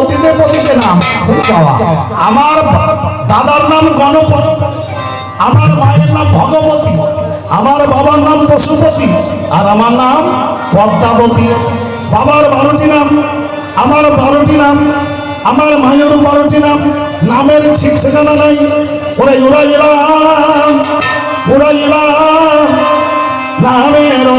পতিতে পতিতে নাম। আমার দাদার নাম গণপতি। আমার মায়ের নাম ভগবতী। আমার বাবার নাম পশুপতি। আর আমার নাম পদ্মাবতী। বাবার বারোটি নাম, আমার বারোটি নাম, আমার মায়েরও বারোটি নাম। নামের ঠিক ঠিকানা নাই। ওরা ওরা এলাম ওরা এলাম। নামেরও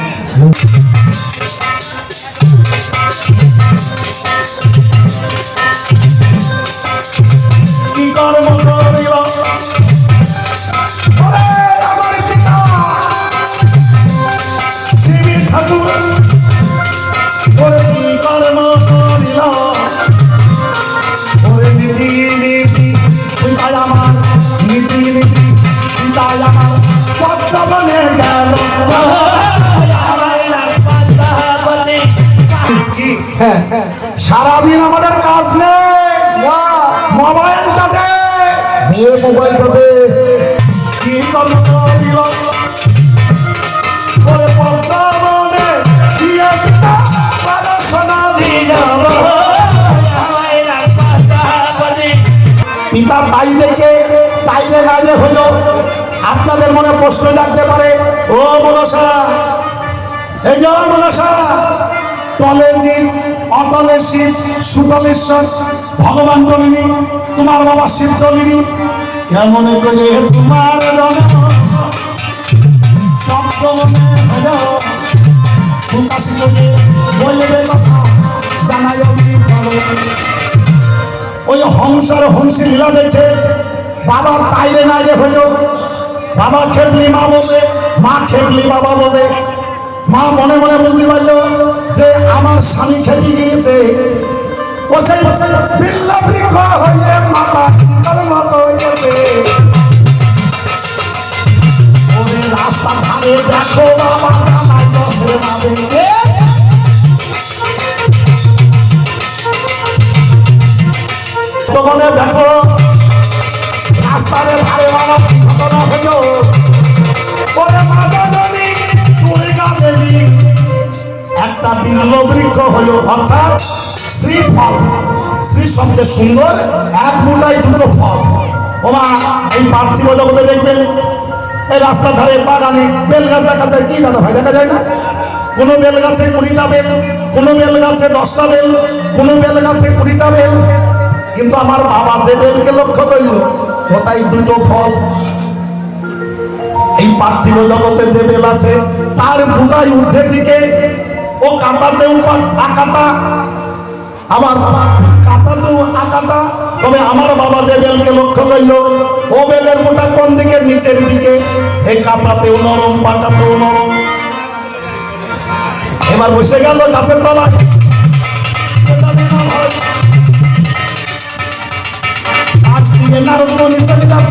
সারাদিন আমাদের কাজ নেই। এ মোবাইলটাতে কি কর্ম পিতা পিতা তাই দেখে তাইলে নাইলে হলো। আপনাদের মনে প্রশ্ন জাগতে পারে, ও মনসা, এই মনসা টলের দিন অটলের ভগবান টলিনি তোমার বাবা শিব টলিনি কেমন করে তোমার ওই হংসার হংসী লীলা দেখে বাবা তাইরে হইল বাবা খেপলি মা বলে, মা খেপলি বাবা বলে। মা মনে মনে বুঝতে পারল যে আমার স্বামী খেপে গিয়েছে। গেছে। রাস্তা দেখো বাবা দেখো, রাস্তার ধারে বাবা ঘটনা হলো? একটা বিল্ল বৃক্ষ হলো অর্থাৎ শ্রী ফল। স্ত্রী শব্দের সুন্দর, এক মুলায় দুটো ফল। ওমা, এই পার্থিব জগতে দেখবেন, এই রাস্তার ধারে বাগানে বেল গাছ দেখা যায় কি দাদা ভাই, দেখা যায় না? কোনো বেল গাছে কুড়িটা বেল, কোনো বেল গাছে দশটা বেল, কোনো বেল গাছে কুড়িটা বেল। কিন্তু আমার বাবা যে বেলকে লক্ষ্য করল, ওটাই দুটো ফল। এই পার্থিব জগতে যে বেল আছে, তার বুটাই ঊর্ধ্বের দিকে ও কাঁটাতেও পা- আঁকাটা আমার বাবা কাঁটাতেও আঁকাটা তবে আমার বাবা যে বেলকে লক্ষ্য করল, ও বেলের মোটা কোন দিকে? নিচের দিকে। এই কাঁটাতেও নরম, পাকাতেও নরম। এবার বসে গেল গাছের তলায়। নারদ যাচ্ছে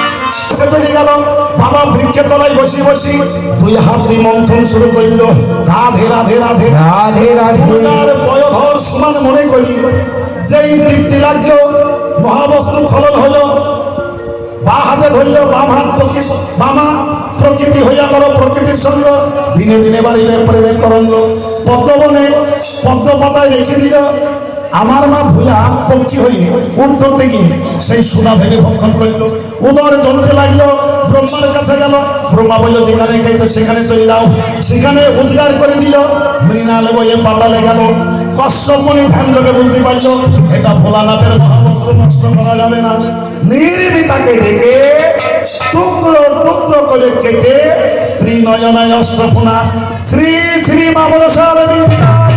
কাছে চলে গেল। বাবা বৃক্ষের তলায় বসি বসি দুই হাত দিয়ে মন্থন শুরু করিল। রাধে রাধে রাধে। রাধে রাধে। বয়োধর সমান মনে করি। যেই তৃপ্তি লাগল মহাবস্ত্র খলন হলো। বা হাতে ধরল বাম হাত প্রকৃতি বামা প্রকৃতি হইয়া করো প্রকৃতির সঙ্গ। দিনে দিনে বাড়িবে প্রেমের তরঙ্গ। পদ্মবনে পদ্ম পাতায় রেখে দিল। আমার মা ভুয়া পক্ষী হই উত্তর দিকে সেই সোনা ভেঙে ভক্ষণ করিল। উদর জ্বলতে লাগল, ব্রহ্মার কাছে গেল। ব্রহ্মা বলল, যেখানে খাইতো সেখানে চলে যাও। সেখানে উদ্গার করে দিল। মৃণাল বইয়ে পাতালে গেল। কশ্যপনি ধ্যান লোকে বলতে পারল এটা ভোলানাথের মহাবস্ত্র নষ্ট করা যাবে না। নির্মিতাকে ডেকে টুকরো টুকরো করে কেটে ত্রিনয়নায় অষ্টফুনা শ্রী শ্রী মামনসার বিদ্যায়